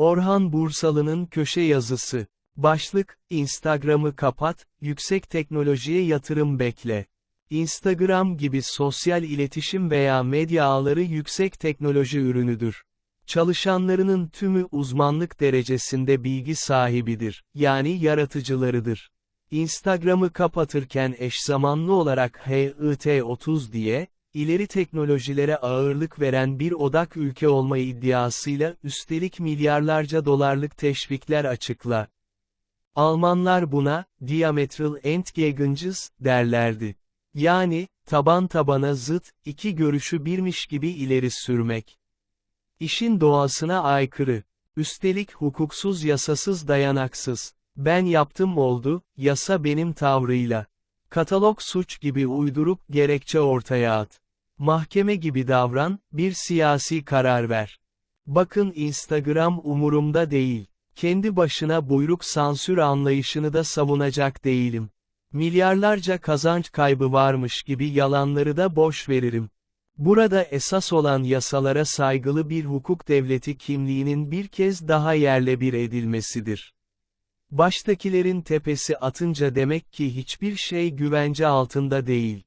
Orhan Bursalı'nın köşe yazısı. Başlık, Instagram'ı kapat, yüksek teknolojiye yatırım bekle. Instagram gibi sosyal iletişim veya medya ağları yüksek teknoloji ürünüdür. Çalışanlarının tümü uzmanlık derecesinde bilgi sahibidir, yani yaratıcılarıdır. Instagram'ı kapatırken eşzamanlı olarak HIT30 diye, ileri teknolojilere ağırlık veren bir odak ülke olma iddiasıyla üstelik milyarlarca dolarlık teşvikler açıkla. Almanlar buna, diametral entgegences, derlerdi. Yani, taban tabana zıt, iki görüşü birmiş gibi ileri sürmek. İşin doğasına aykırı. Üstelik hukuksuz yasasız dayanaksız. Ben yaptım oldu, yasa benim tavrıyla. Katalog suç gibi uydurup gerekçe ortaya at. Mahkeme gibi davran, bir siyasi karar ver. Bakın Instagram umurumda değil. Kendi başına buyruk sansür anlayışını da savunacak değilim. Milyarlarca kazanç kaybı varmış gibi yalanları da boş veririm. Burada esas olan yasalara saygılı bir hukuk devleti kimliğinin bir kez daha yerle bir edilmesidir. Baştakilerin tepesi atınca demek ki hiçbir şey güvence altında değil.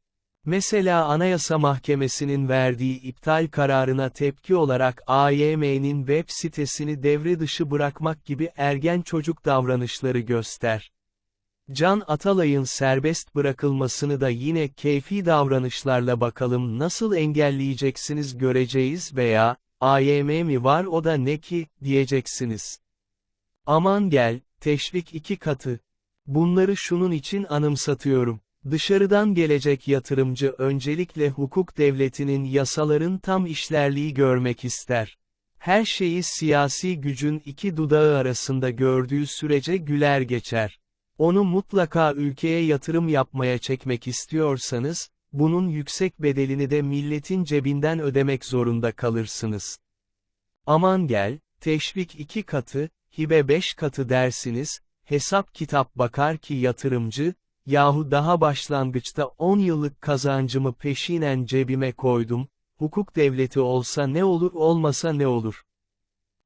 Mesela Anayasa Mahkemesi'nin verdiği iptal kararına tepki olarak AYM'nin web sitesini devre dışı bırakmak gibi ergen çocuk davranışları göster. Can Atalay'ın serbest bırakılmasını da yine keyfi davranışlarla bakalım nasıl engelleyeceksiniz göreceğiz veya, AYM mi var o da ne ki, diyeceksiniz. Aman gel, teşvik iki katı. Bunları şunun için anımsatıyorum. Dışarıdan gelecek yatırımcı öncelikle hukuk devletinin yasaların tam işlerliği görmek ister. Her şeyi siyasi gücün iki dudağı arasında gördüğü sürece güler geçer. Onu mutlaka ülkeye yatırım yapmaya çekmek istiyorsanız, bunun yüksek bedelini de milletin cebinden ödemek zorunda kalırsınız. Aman gel, teşvik iki katı, hibe beş katı dersiniz, hesap kitap bakar ki yatırımcı, yahu daha başlangıçta 10 yıllık kazancımı peşinen cebime koydum, hukuk devleti olsa ne olur olmasa ne olur.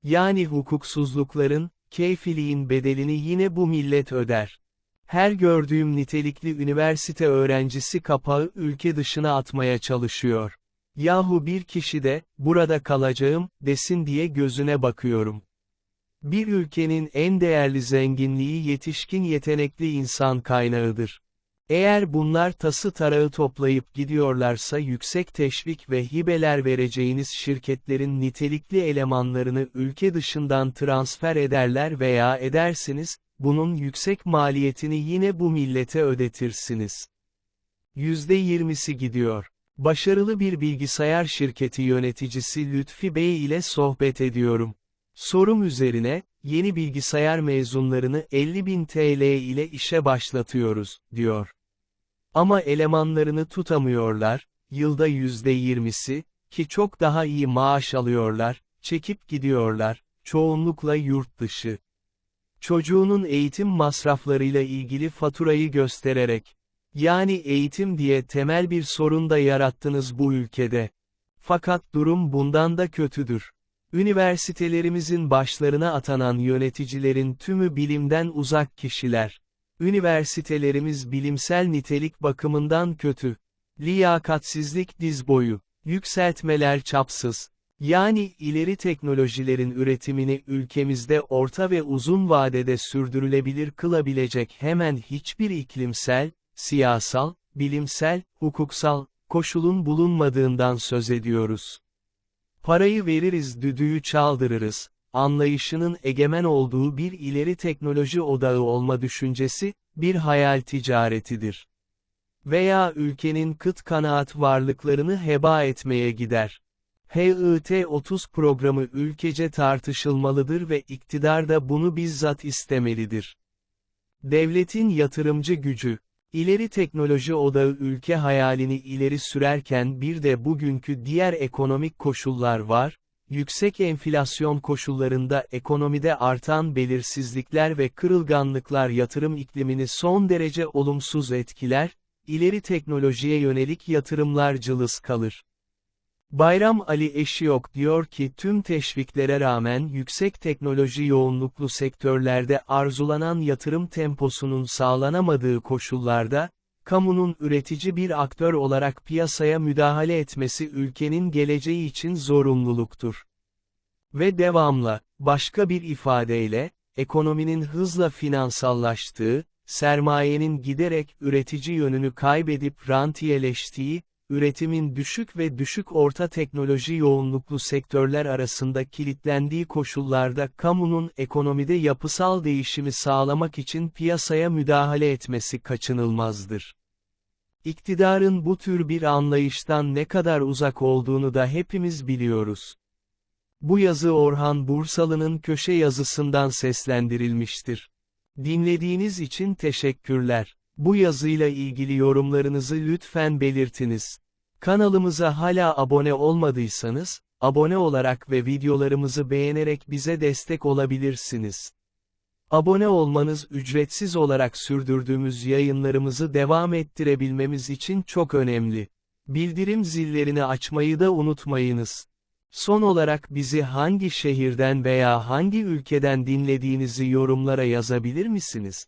Yani hukuksuzlukların, keyfiliğin bedelini yine bu millet öder. Her gördüğüm nitelikli üniversite öğrencisi kapağı ülke dışına atmaya çalışıyor. Yahu bir kişi de, burada kalacağım, desin diye gözüne bakıyorum. Bir ülkenin en değerli zenginliği yetişkin yetenekli insan kaynağıdır. Eğer bunlar tası tarağı toplayıp gidiyorlarsa yüksek teşvik ve hibeler vereceğiniz şirketlerin nitelikli elemanlarını ülke dışından transfer ederler veya edersiniz, bunun yüksek maliyetini yine bu millete ödetirsiniz. %20'si gidiyor. Başarılı bir bilgisayar şirketi yöneticisi Lütfi Bey ile sohbet ediyorum. Sorum üzerine, yeni bilgisayar mezunlarını 50.000 TL ile işe başlatıyoruz, diyor. Ama elemanlarını tutamıyorlar, yılda %20'si, ki çok daha iyi maaş alıyorlar, çekip gidiyorlar, çoğunlukla yurt dışı. Çocuğunun eğitim masraflarıyla ilgili faturayı göstererek. Yani eğitim diye temel bir sorun da yarattınız bu ülkede. Fakat durum bundan da kötüdür. Üniversitelerimizin başlarına atanan yöneticilerin tümü bilimden uzak kişiler. Üniversitelerimiz bilimsel nitelik bakımından kötü. Liyakatsizlik diz boyu. Yükseltmeler çapsız. Yani ileri teknolojilerin üretimini ülkemizde orta ve uzun vadede sürdürülebilir kılabilecek hemen hiçbir iklimsel, siyasal, bilimsel, hukuksal, koşulun bulunmadığından söz ediyoruz. Parayı veririz düdüğü çaldırırız, anlayışının egemen olduğu bir ileri teknoloji odağı olma düşüncesi, bir hayal ticaretidir. Veya ülkenin kıt kanaat varlıklarını heba etmeye gider. HIT-30 programı ülkece tartışılmalıdır ve iktidar da bunu bizzat istemelidir. Devletin yatırımcı gücü, ileri teknoloji odağı ülke hayalini ileri sürerken bir de bugünkü diğer ekonomik koşullar var, yüksek enflasyon koşullarında ekonomide artan belirsizlikler ve kırılganlıklar yatırım iklimini son derece olumsuz etkiler, ileri teknolojiye yönelik yatırımlar cılız kalır. Bayram Ali Eşiyok diyor ki tüm teşviklere rağmen yüksek teknoloji yoğunluklu sektörlerde arzulanan yatırım temposunun sağlanamadığı koşullarda, kamunun üretici bir aktör olarak piyasaya müdahale etmesi ülkenin geleceği için zorunluluktur. Ve devamla, başka bir ifadeyle, ekonominin hızla finansallaştığı, sermayenin giderek üretici yönünü kaybedip rantiyeleştiği, üretimin düşük ve düşük orta teknoloji yoğunluklu sektörler arasında kilitlendiği koşullarda kamunun ekonomide yapısal değişimi sağlamak için piyasaya müdahale etmesi kaçınılmazdır. İktidarın bu tür bir anlayıştan ne kadar uzak olduğunu da hepimiz biliyoruz. Bu yazı Orhan Bursalı'nın köşe yazısından seslendirilmiştir. Dinlediğiniz için teşekkürler. Bu yazıyla ilgili yorumlarınızı lütfen belirtiniz. Kanalımıza hala abone olmadıysanız, abone olarak ve videolarımızı beğenerek bize destek olabilirsiniz. Abone olmanız ücretsiz olarak sürdürdüğümüz yayınlarımızı devam ettirebilmemiz için çok önemli. Bildirim zillerini açmayı da unutmayınız. Son olarak bizi hangi şehirden veya hangi ülkeden dinlediğinizi yorumlara yazabilir misiniz?